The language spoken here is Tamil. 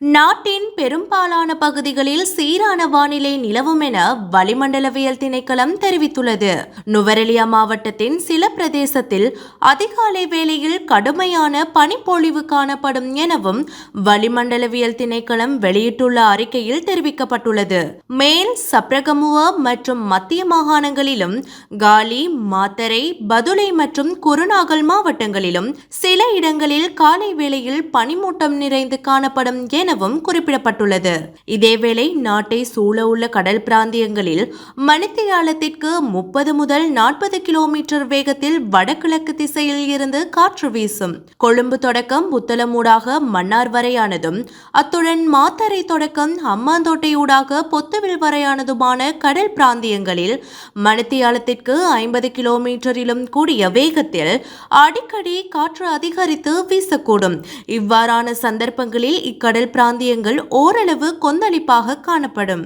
நாட்டின் பெரும்பாலான பகுதிகளில் சீரான வானிலை நிலவும் என வளிமண்டலவியல் திணைக்களம் தெரிவித்துள்ளது. நுவரெலியா மாவட்டத்தின் சில பிரதேசத்தில் அதிகாலை வேளையில் கடுமையான பனிப்பொழிவு காணப்படும் எனவும் வளிமண்டலவியல் திணைக்களம் வெளியிட்டுள்ள அறிக்கையில் தெரிவிக்கப்பட்டுள்ளது. மேல் சப்ரகமுவ மற்றும் மத்திய மாகாணங்களிலும் காலி மாத்தரை பதுளை மற்றும் குருநாகல் மாவட்டங்களிலும் சில இடங்களில் காலை வேளையில் பனிமூட்டம் நிறைந்து காணப்படும் எனவும் குறிப்பிடப்பட்டுள்ளது. இதேவேளை நாட்டை சூழ உள்ள கடல் பிராந்தியங்களில் மணித்தியாலத்திற்கு முப்பது முதல் நாற்பது கிலோமீட்டர் வேகத்தில் வடகிழக்கு திசையில் இருந்து காற்று வீசும். கொழும்பு தொடக்கம் புத்தளமூடாக மன்னார் வரையானதும் அத்துடன் மாத்தரை தொடக்கம் அம்மாந்தோட்டையூடாக பொத்துவில் வரையானதுமான கடல் பிராந்தியங்களில் மணித்தியாலத்திற்கு ஐம்பது கிலோமீட்டரிலும் கூடிய வேகத்தில் அடிக்கடி காற்று அதிகரித்து வீசக்கூடும். இவ்வாறான சந்தர்ப்பங்களில் இக்கடல் பிராந்தியங்கள் ஓரளவு கொந்தளிப்பாக காணப்படும்.